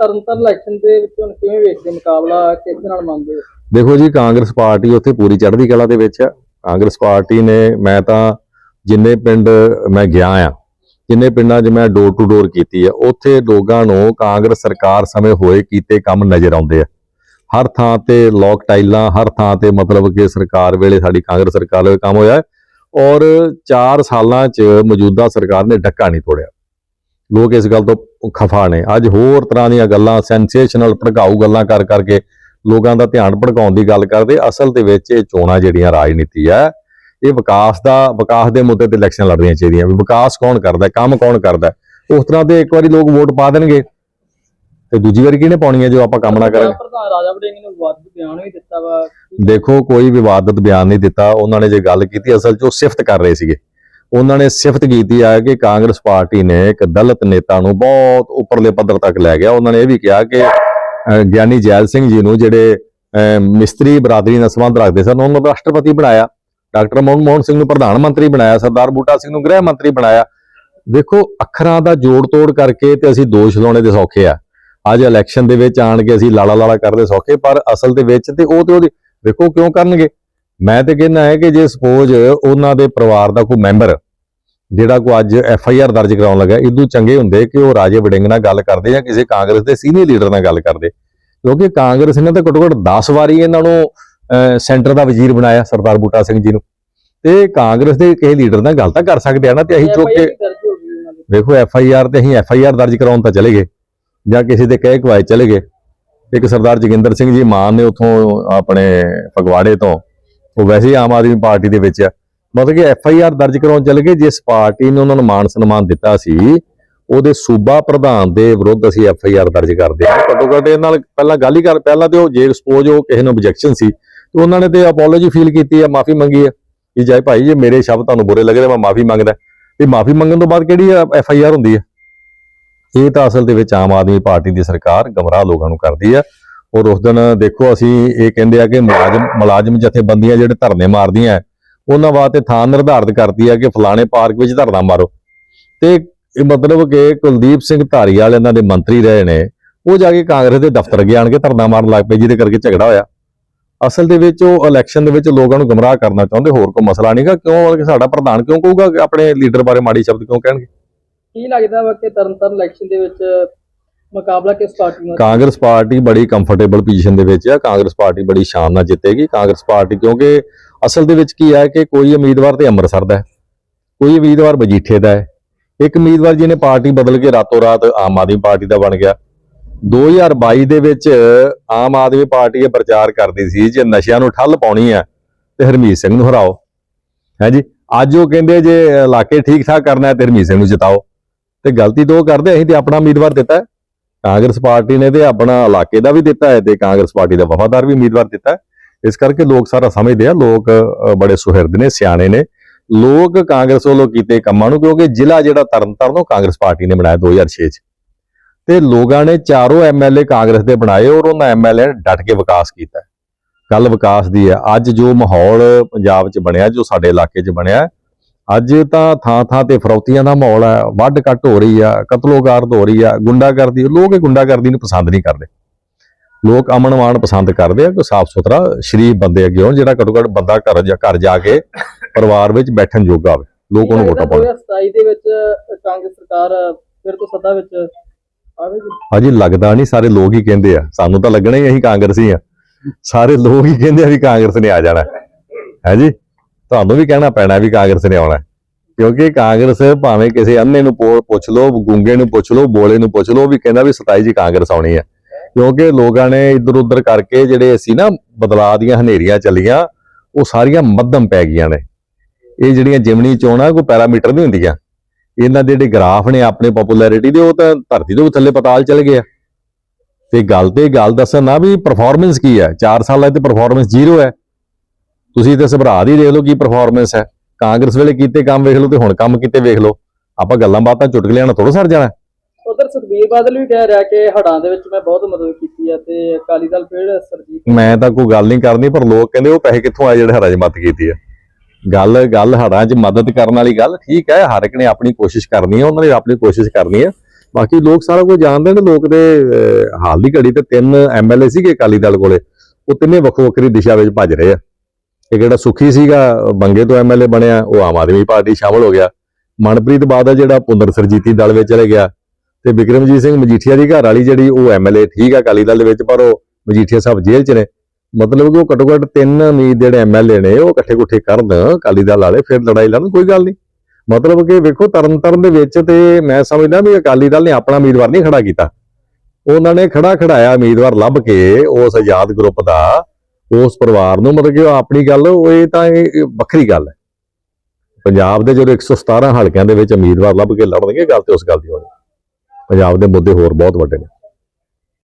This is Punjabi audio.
ਤਰਨਤਾਰਨ ਇਲੈਕਸ਼ਨ ਦੇ ਵਿੱਚ ਹੁਣ ਕਿਵੇਂ ਵੇਖਦੇ ਮੁਕਾਬਲਾ ਕਿਸ ਨਾਲ ਮੰਨਦੇ ਹੋ? ਦੇਖੋ ਜੀ, ਕਾਂਗਰਸ ਪਾਰਟੀ ਉੱਥੇ ਪੂਰੀ ਚੜ੍ਹਦੀ ਕਲਾ ਦੇ ਵਿੱਚ ਆ। ਕਾਂਗਰਸ ਪਾਰਟੀ ਨੇ, ਮੈਂ ਤਾਂ ਜਿੰਨੇ ਪਿੰਡ ਮੈਂ ਗਿਆ ਆ, ਜਿੰਨੇ ਪਿੰਡਾਂ 'ਚ ਮੈਂ ਡੋਰ ਟੂ ਡੋਰ ਕੀਤੀ ਆ, ਉੱਥੇ ਲੋਕਾਂ ਨੂੰ ਕਾਂਗਰਸ ਸਰਕਾਰ ਸਮੇਂ ਹੋਏ ਕੀਤੇ ਕੰਮ ਨਜ਼ਰ ਆਉਂਦੇ ਆ। ਹਰ ਥਾਂ ਤੇ ਲੋਕ ਟਾਈਲਾਂ, ਹਰ ਥਾਂ ਤੇ ਮਤਲਬ ਕਿ ਸਰਕਾਰ ਵੇਲੇ ਸਾਡੀ ਕਾਂਗਰਸ ਸਰਕਾਰ ਵੇਲੇ ਕੰਮ ਹੋਇਆ ਔਰ 4 ਸਾਲਾਂ 'ਚ ਮੌਜੂਦਾ ਸਰਕਾਰ ਨੇ ਡੱਕਾ ਨਹੀਂ ਤੋੜਿਆ। ਲੋਕ ਇਸ ਗੱਲ ਤੋਂ ਖਫਾ ਨੇ। ਅੱਜ ਹੋਰ ਤਰ੍ਹਾਂ ਦੀਆਂ ਗੱਲਾਂ ਸੈਂਸੇਸ਼ਨਲ ਭੜਕਾਊ ਗੱਲਾਂ ਕਰ ਕਰਕੇ ਲੋਕਾਂ ਦਾ ਧਿਆਨ ਭੜਕਾਉਣ ਦੀ ਗੱਲ ਕਰਦੇ। ਅਸਲ ਦੇ ਵਿੱਚ ਇਹ ਚੋਣਾਂ ਜਿਹੜੀਆਂ ਰਾਜਨੀਤੀ ਹੈ ਇਹ ਵਿਕਾਸ ਦਾ ਵਿਕਾਸ ਦੇ ਮੁੱਦੇ ਤੇ ਇਲੈਕਸ਼ਨ ਲੜਨੀਆਂ ਚਾਹੀਦੀਆਂ। ਵੀ ਵਿਕਾਸ ਕੌਣ ਕਰਦਾ ਕੰਮ ਕੌਣ ਕਰਦਾ। ਉਸ ਤਰ੍ਹਾਂ ਦੇ ਇੱਕ ਵਾਰੀ ਲੋਕ ਵੋਟ ਪਾ ਦੇਣਗੇ। ਤੇ ਦੂਜੀ ਵਾਰੀ ਕਿਹਨੇ ਪਾਉਣੀ ਹੈ ਜੋ ਆਪਾਂ ਕੰਮ ਨਾ ਕਰਾਂਗੇ? ਪ੍ਰਧਾਨ ਰਾਜਾ ਵੜਿੰਗ ਨੇ ਵੱਧ ਬਿਆਨ ਵੀ ਦਿੱਤਾ ਵਾ। ਦੇਖੋ ਕੋਈ ਵਿਵਾਦਤ ਬਿਆਨ ਨਹੀਂ ਦਿੱਤਾ। ਉਹਨਾਂ ਨੇ ਜੇ ਗੱਲ ਕੀਤੀ ਅਸਲ 'ਚ ਉਹ ਸਿਫਤ ਕਰ ਰਹੇ ਸੀਗੇ। ਉਹਨਾਂ ਨੇ ਸਿਫਤ ਕੀਤੀ ਆ ਕਿ ਕਾਂਗਰਸ ਪਾਰਟੀ ਨੇ ਇੱਕ ਦਲਿਤ ਨੇਤਾ ਨੂੰ ਬਹੁਤ ਉੱਪਰਲੇ ਪੱਧਰ ਤੱਕ ਲੈ ਗਿਆ। ਉਹਨਾਂ ਨੇ ਇਹ ਵੀ ਕਿਹਾ ਕਿ ਗਿਆਨੀ ਜੈਲ ਸਿੰਘ ਜੀ ਨੂੰ ਜਿਹੜੇ ਅਹ, ਮਿਸਤਰੀ ਬਰਾਦਰੀ ਨਾਲ ਸੰਬੰਧ ਰੱਖਦੇ ਸਨ ਉਹਨਾਂ ਨੂੰ ਰਾਸ਼ਟਰਪਤੀ ਬਣਾਇਆ। ਡਾਕਟਰ ਮਨਮੋਹਨ ਸਿੰਘ ਨੂੰ ਪ੍ਰਧਾਨ ਮੰਤਰੀ ਬਣਾਇਆ ਸਰਦਾਰ ਬੂਟਾ ਸਿੰਘ ਨੂੰ ਗ੍ਰਹਿ ਮੰਤਰੀ ਬਣਾਇਆ। ਦੇਖੋ ਅੱਖਰਾਂ ਦਾ ਜੋੜ ਤੋੜ ਕਰਕੇ ਤੇ ਅਸੀਂ ਦੋਸ਼ ਲਾਉਣੇ ਦੇ ਸੌਖੇ ਆ। ਅੱਜ ਇਲੈਕਸ਼ਨ ਦੇ ਵਿੱਚ ਆਣ ਕੇ ਅਸੀਂ ਲਾਲਾ ਲਾਲਾ ਕਰਦੇ ਸੌਖੇ ਪਰ ਅਸਲ ਦੇ ਵਿੱਚ ਤੇ ਉਹ ਤੇ ਉਹਦੀ ਦੇਖੋ ਕਿਉਂ ਕਰਨਗੇ? ਮੈਂ ਤੇ ਕਹਿੰਦਾ ਹੈ ਕਿ ਜੇ ਸਪੋਜ਼ ਉਹਨਾਂ ਦੇ ਪਰਿਵਾਰ ਦਾ ਕੋਈ ਮੈਂਬਰ ਜਿਹੜਾ ਕੋ ਅੱਜ ਐਫ ਆਈ ਆਰ ਦਰਜ ਕਰਾਉਣ ਲੱਗਾ ਇਦੋਂ ਚੰਗੇ ਹੁੰਦੇ ਕਿ ਉਹ ਰਾਜੇ ਵੜਿੰਗ ਨਾਲ ਗੱਲ ਕਰਦੇ ਜਾਂ ਕਿਸੇ ਕਾਂਗਰਸ ਦੇ ਸੀਨੀਅਰ ਲੀਡਰ ਨਾਲ ਗੱਲ ਕਰਦੇ। ਕਿਉਂਕਿ ਕਾਂਗਰਸ ਨੇ ਤਾਂ ਘੱਟੋ ਘੱਟ 10 ਵਾਰੀ ਇਹਨਾਂ ਨੂੰ ਸੈਂਟਰ ਦਾ ਵਜ਼ੀਰ ਬਣਾਇਆ ਸਰਦਾਰ ਬੂਟਾ ਸਿੰਘ ਜੀ ਨੂੰ। ਤੇ ਕਾਂਗਰਸ ਦੇ ਕਿਸੇ ਲੀਡਰ ਨਾਲ ਗੱਲ ਤਾਂ ਕਰ ਸਕਦੇ ਆ ਨਾ ਤੇ ਅਸੀਂ ਚੁੱਕ ਕੇ ਵੇਖੋ ਐਫ ਆਈ ਆਰ ਤੇ ਅਸੀਂ ਐਫ ਆਈ ਆਰ ਦਰਜ ਕਰਾਉਣ ਤਾਂ ਚਲੇ ਗਏ ਜਾਂ ਕਿਸੇ ਦੇ ਕਹਿ ਕਵਾਏ ਚਲੇ ਗਏ। ਇੱਕ ਸਰਦਾਰ ਜੋਗਿੰਦਰ ਸਿੰਘ ਜੀ ਮਾਨ ਨੇ ਉਥੋਂ ਆਪਣੇ ਫਗਵਾੜੇ ਤੋਂ ਉਹ ਵੈਸੇ ਹੀ ਆਮ ਆਦਮੀ ਪਾਰਟੀ ਦੇ ਵਿੱਚ ਆ। ਮਤਲਬ ਕਿ ਐਫ ਆਈ ਆਰ ਦਰਜ ਕਰਾਉਣ ਚਲੇ ਗਏ। ਜਿਸ ਪਾਰਟੀ ਨੇ ਉਹਨਾਂ ਨੂੰ ਮਾਨ ਸਨਮਾਨ ਦਿੱਤਾ ਸੀ, ਉਹਦੇ ਸੂਬਾ ਪ੍ਰਧਾਨ ਦੇ ਵਿਰੁੱਧ ਅਸੀਂ ਐਫ ਆਈ ਆਰ ਦਰਜ ਕਰਦੇ ਹਾਂ। ਘੱਟੋ ਘੱਟ ਇਹ ਨਾਲ ਪਹਿਲਾਂ ਗੱਲ ਹੀ ਕਰ, ਪਹਿਲਾਂ ਤੇ ਉਹ ਜੇ ਸਪੋਜ਼ ਉਹ ਕਿਸੇ ਨੂੰ ਆਬਜੈਕਸ਼ਨ ਸੀ, ਤੇ ਉਹਨਾਂ ਨੇ ਤੇ ਅਪੋਲੋਜੀ ਫੀਲ ਕੀਤੀ ਹੈ ਮਾਫੀ ਮੰਗੀ ਹੈ ਕਿ ਜਾਏ ਭਾਈ, ਜੇ ਮੇਰੇ ਸ਼ਬਦ ਤੁਹਾਨੂੰ ਬੁਰੇ ਲੱਗਦੇ, ਮੈਂ ਮਾਫੀ ਮੰਗਦਾ। ਤੇ ਮਾਫੀ ਮੰਗਣ ਤੋਂ ਬਾਅਦ ਕਿਹੜੀ ਐਫ ਆਈ ਆਰ ਹੁੰਦੀ ਹੈ ਇਹ ਤਾਂ ਅਸਲ ਦੇ ਵਿੱਚ ਆਮ ਆਦਮੀ ਪਾਰਟੀ ਦੀ ਸਰਕਾਰ ਗਮਰਾਹ ਲੋਕਾਂ ਨੂੰ ਕਰਦੀ ਆ। ਔਰ ਉਸ ਦਿਨ ਦੇਖੋ ਅਸੀਂ ਇਹ ਕਹਿੰਦੇ ਆ ਕਿ ਮੁਲਾਜ਼ਮ ਮੁਲਾਜ਼ਮ ਜਥੇਬੰਦੀਆਂ ਜਿਹੜੇ ਧਰਨੇ ਮਾਰਦੀਆਂ, ਉਹਨਾਂ ਵਾਸਤੇ ਥਾਂ ਨਿਰਧਾਰਿਤ ਕਰਦੀ ਆ ਕਿ ਫਲਾਣੇ ਪਾਰਕ ਵਿੱਚ ਧਰਨਾ ਮਾਰੋ। ਤੇ ਇਹ ਮਤਲਬ ਕਿ ਕੁਲਦੀਪ ਸਿੰਘ ਧਾਰੀਵਾਲ ਇਹਨਾਂ ਦੇ ਮੰਤਰੀ ਰਹੇ ਨੇ, ਉਹ ਜਾ ਕੇ ਕਾਂਗਰਸ ਦੇ ਦਫ਼ਤਰ ਅੱਗੇ ਆਣ ਕੇ ਧਰਨਾ ਮਾਰਨ ਲੱਗ ਪਏ, ਜਿਹਦੇ ਕਰਕੇ ਝਗੜਾ ਹੋਇਆ। ਅਸਲ ਦੇ ਵਿੱਚ ਉਹ ਇਲੈਕਸ਼ਨ ਦੇ ਵਿੱਚ ਲੋਕਾਂ ਨੂੰ ਗਮਰਾਹ ਕਰਨਾ ਚਾਹੁੰਦੇ, ਹੋਰ ਕੋਈ ਮਸਲਾ ਨਹੀਂਗਾ ਕਿਉਂ? ਕਿ ਸਾਡਾ ਪ੍ਰਧਾਨ ਕਿਉਂ ਕਹੂਗਾ ਕਿ ਆਪਣੇ ਲੀਡਰ ਬਾਰੇ ਮਾੜੀ ਸ਼ਬਦ ਕਿਉਂ ਕਹਿਣਗੇ? ਕੀ ਲੱਗਦਾ ਵਾ ਕਿ ਤਰਨਤਾਰਨ ਇਲੈਕਸ਼ਨ ਦੇ ਵਿੱਚ ਮੁਕਾਬਲਾ ਕਿਸ ਪਾਰਟੀ ਨਾਲ? ਕਾਂਗਰਸ ਪਾਰਟੀ ਬੜੀ ਕੰਫਰਟੇਬਲ ਪੋਜੀਸ਼ਨ ਦੇ ਵਿੱਚ ਹੈ ਕਾਂਗਰਸ ਪਾਰਟੀ ਬੜੀ ਸ਼ਾਨ ਨਾਲ ਜਿੱਤੇਗੀ। ਕਾਂਗਰਸ ਪਾਰਟੀ ਕਿਉਂਕਿ ਅਸਲ ਦੇ ਵਿੱਚ ਕੀ ਹੈ ਕਿ ਕੋਈ ਉਮੀਦਵਾਰ ਤੇ ਅੰਮ੍ਰਿਤਸਰ ਦਾ ਹੈ, ਕੋਈ ਉਮੀਦਵਾਰ ਮਜੀਠੇ ਦਾ ਹੈ। ਇੱਕ ਉਮੀਦਵਾਰ ਜਿਹਨੇ ਪਾਰਟੀ ਬਦਲ ਕੇ ਰਾਤੋਂ ਰਾਤ ਆਮ ਆਦਮੀ ਪਾਰਟੀ ਦਾ ਬਣ ਗਿਆ। 2022 ਦੇ ਵਿੱਚ ਆਮ ਆਦਮੀ ਪਾਰਟੀ ਇਹ ਪ੍ਰਚਾਰ ਕਰਦੀ ਸੀ ਜੇ ਨਸ਼ਿਆਂ ਨੂੰ ਠੱਲ ਪਾਉਣੀ ਹੈ ਤੇ ਹਰਮੀਤ ਸਿੰਘ ਨੂੰ ਹਰਾਓ। ਹੈਂਜੀ ਅੱਜ ਉਹ ਕਹਿੰਦੇ ਜੇ ਇਲਾਕੇ ਠੀਕ ਠਾਕ ਕਰਨਾ ਹੈ ਤੇ ਹਰਮੀਤ ਸਿੰਘ ਨੂੰ ਜਿਤਾਓ। ਤੇ ਗਲਤੀ ਤਾਂ ਉਹ ਕਰਦੇ, ਅਸੀਂ ਤੇ ਆਪਣਾ ਉਮੀਦਵਾਰ ਦਿੱਤਾ ਕਾਂਗਰਸ ਪਾਰਟੀ ਨੇ ਤੇ ਆਪਣਾ ਇਲਾਕੇ ਦਾ ਵੀ ਦਿੱਤਾ ਹੈ ਤੇ ਕਾਂਗਰਸ ਪਾਰਟੀ ਦਾ ਵਫਾਦਾਰ ਵੀ ਉਮੀਦਵਾਰ ਦਿੱਤਾ ਇਸ ਕਰਕੇ ਲੋਕ ਸਾਰਾ ਸਮਝਦੇ ਆ, ਲੋਕ ਬੜੇ ਸੁਹਿਰਦ ਨੇ, ਸਿਆਣੇ ਨੇ। ਲੋਕ ਕਾਂਗਰਸ ਵੱਲੋਂ ਕੀਤੇ ਕੰਮਾਂ ਨੂੰ ਕਿਉਂਕਿ ਜ਼ਿਲ੍ਹਾ ਜਿਹੜਾ ਤਰਨਤਾਰਨ ਉਹ ਕਾਂਗਰਸ ਪਾਰਟੀ ਨੇ ਬਣਾਇਆ 2006 ਚ। ਤੇ ਲੋਕਾਂ ਨੇ ਚਾਰੋਂ ਐਮਐਲਏ ਕਾਂਗਰਸ ਦੇ ਬਣਾਏ ਔਰ ਉਹਨਾਂ ਐਮਐਲਏ ਨੇ ਡਟ ਕੇ ਵਿਕਾਸ ਕੀਤਾ ਗੱਲ ਵਿਕਾਸ ਦੀ ਹੈ। ਅੱਜ ਜੋ ਮਾਹੌਲ ਪੰਜਾਬ 'ਚ ਬਣਿਆ, ਜੋ ਸਾਡੇ ਇਲਾਕੇ 'ਚ ਬਣਿਆ ਅੱਜ ਤਾਂ ਥਾਂ ਥਾਂ ਤੇ ਫਰੌਤੀਆਂ ਦਾ ਮਾਹੌਲ ਹੈ ਵੱਢ ਕੱਟ ਹੋ ਰਹੀ ਆ ਕਤਲੋਗਾਰਦ ਹੋ ਰਹੀ ਆ ਗੁੰਡਾਗਰਦੀ ਲੋਕ ਇਹ ਗੁੰਡਾਗਰਦੀ ਨੂੰ ਪਸੰਦ ਨਹੀਂ ਕਰਦੇ। ਲੋਕ ਅਮਨ ਮਾਨ ਪਸੰਦ ਕਰਦੇ ਆ ਕੋਈ ਸਾਫ਼ ਸੁਥਰਾ ਸ਼ਰੀਫ ਬੰਦੇ ਅੱਗੇ ਹੋਣ ਜਿਹੜਾ ਘੱਟੋ ਘੱਟ ਬੰਦਾ ਘਰ ਜਾ ਘਰ ਜਾ ਕੇ ਪਰਿਵਾਰ ਵਿੱਚ ਬੈਠਣ ਜੋਗਾ ਹੋਵੇ ਲੋਕ ਉਹਨੂੰ ਵੋਟਾਂ ਪਾਉਣ। 2027 ਦੇ ਵਿੱਚ ਕਾਂਗਰਸ ਸਰਕਾਰ ਫਿਰ ਤੋਂ ਸੱਤਾ ਵਿੱਚ ਆਵੇਗੀ। ਅਜੇ ਲੱਗਦਾ ਨਹੀਂ ਸਾਰੇ ਲੋਕ ਹੀ ਕਹਿੰਦੇ ਆ ਸਾਨੂੰ ਤਾਂ ਲੱਗਣਾ ਹੀ ਅਸੀਂ ਕਾਂਗਰਸੀ ਆ। ਸਾਰੇ ਲੋਕ ਹੀ ਕਹਿੰਦੇ ਆ ਵੀ ਕਾਂਗਰਸ ਨੇ ਆ ਜਾਣਾ। ਹੈ ਜੀ? ਤੁਹਾਨੂੰ ਵੀ ਕਹਿਣਾ ਪੈਣਾ ਵੀ ਕਾਂਗਰਸ ਨੇ ਆਉਣਾ ਕਿਉਂਕਿ ਕਾਂਗਰਸ ਭਾਵੇਂ ਕਿਸੇ ਅੰਨੇ ਨੂੰ ਪੋ- ਪੁੱਛ ਲਓ, ਗੁੰਗੇ ਨੂੰ ਪੁੱਛ ਲਓ, ਬੋਲੇ ਨੂੰ ਪੁੱਛ ਲਓ ਵੀ ਕਹਿੰਦਾ ਵੀ 27 ਜੀ ਕਾਂਗਰਸ ਆਉਣੀ ਹੈ। ਕਿਉਂਕਿ ਲੋਕਾਂ ਨੇ ਇੱਧਰ ਉੱਧਰ ਕਰਕੇ ਜਿਹੜੇ ਅਸੀਂ ਨਾ ਬਦਲਾਅ ਦੀਆਂ ਹਨੇਰੀਆਂ ਚੱਲੀਆਂ, ਉਹ ਸਾਰੀਆਂ ਮੱਧਮ ਪੈ ਗਈਆਂ ਨੇ। ਇਹ ਜਿਹੜੀਆਂ ਜਿਮਣੀ ਚੋਣਾਂ, ਕੋਈ ਪੈਰਾਮੀਟਰ ਨਹੀਂ ਹੁੰਦੀਆਂ। ਇਹਨਾਂ ਦੇ ਜਿਹੜੇ ਗ੍ਰਾਫ ਨੇ ਆਪਣੇ ਪਪੂਲੈਰਿਟੀ ਦੇ, ਉਹ ਤਾਂ ਧਰਤੀ ਤੋਂ ਵੀ ਥੱਲੇ ਪਤਾਲ ਚਲੇ ਗਏ ਆ। ਤੇ ਗੱਲ ਤੇ ਗੱਲ ਦੱਸਣ ਨਾ ਵੀ ਪਰਫਾਰਮੈਂਸ ਕੀ ਹੈ? 4 ਸਾਲਾਂ ਤੇ ਪਰਫਾਰਮੈਂਸ ਜ਼ੀਰੋ ਹੈ। ਤੁਸੀਂ ਤੇ ਸਭਰਾ ਦੀ ਦੇਖ ਲਓ ਕੀ ਪਰਫਾਰਮੈਂਸ ਹੈ। ਕਾਂਗਰਸ ਵੇਲੇ ਕੀਤੇ ਕੰਮ ਵੇਖ ਲਓ ਤੇ ਹੁਣ ਕੰਮ ਕੀਤੇ ਵੇਖ ਲਓ। ਆਪਾਂ ਗੱਲਾਂ ਬਾਤਾਂ ਚੁਟਕਲਿਆਂ ਨਾਲ ਥੋੜਾ ਸਰ ਜਾਣਾ। ਉਧਰ ਸੁਖਬੀਰ ਬਾਦਲ ਵੀ ਕਹਿ ਰਿਹਾ ਕਿ ਹੜਾਂ ਦੇ ਵਿੱਚ ਮੈਂ ਬਹੁਤ ਮਦਦ ਕੀਤੀ ਹੈ ਤੇ ਅਕਾਲੀ ਦਲ ਫਿਰ ਸਰਜੀਤ ਮੈਂ ਤਾਂ ਕੋਈ ਗੱਲ ਨਹੀਂ ਕਰਨੀ ਪਰ ਲੋਕ ਕਹਿੰਦੇ ਉਹ ਪੈਸੇ ਕਿੱਥੋਂ ਆਏ ਜਿਹੜੇ ਹਰਾਂ 'ਚ ਮਦਦ ਕੀਤੀ ਹੈ ਗੱਲ ਗੱਲ ਹਰਾਂ 'ਚ ਮਦਦ ਕਰਨ ਵਾਲੀ ਗੱਲ ਠੀਕ ਹੈ ਹਰ ਇੱਕ ਨੇ ਆਪਣੀ ਕੋਸ਼ਿਸ਼ ਕਰਨੀ ਹੈ ਉਹਨਾਂ ਨੇ ਆਪਣੀ ਕੋਸ਼ਿਸ਼ ਕਰਨੀ ਹੈ ਬਾਕੀ ਲੋਕ ਸਾਰਾ ਕੁਝ ਜਾਣਦੇ ਨੇ ਲੋਕ ਦੇ ਹਾਲ ਦੀ ਘੜੀ ਤੇ ਤਿੰਨ ਐਮਐਲਏ ਸੀਗੇ ਅਕਾਲੀ ਦਲ ਕੋਲੇ। ਉਹ ਤਿੰਨੇ ਵੱਖੋ ਵੱਖਰੀ ਦਿਸ਼ਾ ਵਿੱਚ ਭੱਜ ਰਹੇ ਆ। ਇਹ ਜਿਹੜਾ ਸੁਖੀ ਸੀਗਾ ਬੰਗੇ ਤੋਂ ਐਮਐਲਏ ਬਣਿਆ, ਉਹ ਆਮ ਆਦਮੀ ਪਾਰਟੀ ਸ਼ਾਮਲ ਹੋ ਗਿਆ। ਮਨਪ੍ਰੀਤ ਬਾਦਲ ਜਿਹੜਾ ਪੁੰਦਰ ਸਰਜੀਤੀ ਦਲ ਵਿੱਚ ਚਲੇ ਗਿਆ ਤੇ ਵਿਕਰਮਜੀਤ ਸਿੰਘ ਮਜੀਠੀਆ ਦੀ ਘਰ ਵਾਲੀ ਜਿਹੜੀ ਉਹ ਐਮਐਲਏ ਠੀਕ ਆ ਅਕਾਲੀ ਦਲ ਦੇ ਵਿੱਚ, ਪਰ ਉਹ ਮਜੀਠੀਆ ਸਾਹਿਬ ਜੇਲ੍ਹ 'ਚ ਨੇ। ਮਤਲਬ ਕਿ ਉਹ ਘੱਟੋ ਘੱਟ ਤਿੰਨ ਉਮੀਦ ਜਿਹੜੇ ਐਮਐਲਏ ਨੇ, ਉਹ ਇਕੱਠੇ ਕੁੱਠੇ ਕਰਨ, ਅਕਾਲੀ ਦਲ ਵਾਲੇ ਫਿਰ ਲੜਾਈ ਲੜਨ, ਕੋਈ ਗੱਲ ਨਹੀਂ। ਮਤਲਬ ਕਿ ਵੇਖੋ, ਤਰਨਤਾਰਨ ਦੇ ਵਿੱਚ ਤੇ ਮੈਂ ਸਮਝਦਾ ਵੀ ਅਕਾਲੀ ਦਲ ਨੇ ਆਪਣਾ ਉਮੀਦਵਾਰ ਨਹੀਂ ਖੜਾ ਕੀਤਾ। ਉਹਨਾਂ ਨੇ ਖੜਾ ਖੜਾਇਆ ਉਮੀਦਵਾਰ ਲੱਭ ਕੇ ਉਸ ਆਜ਼ਾਦ ਗਰੁੱਪ ਦਾ ਉਸ ਪਰਿਵਾਰ ਨੂੰ, ਮਤਲਬ ਕਿ ਆਪਣੀ ਗੱਲ, ਉਹ ਇਹ ਤਾਂ ਇਹ ਵੱਖਰੀ ਗੱਲ ਹੈ। ਪੰਜਾਬ ਦੇ ਜਦੋਂ 117 ਹਲਕਿਆਂ ਦੇ ਵਿੱਚ ਉਮੀਦਵਾਰ ਲੱਭ ਕੇ ਲੜਨਗੇ, ਗੱਲ ਤੇ ਉਸ ਗੱਲ ਦੀ ਹੋਣੀ। ਪੰਜਾਬ ਦੇ ਮੁੱਦੇ ਹੋਰ ਬਹੁਤ ਵੱਡੇ ਨੇ।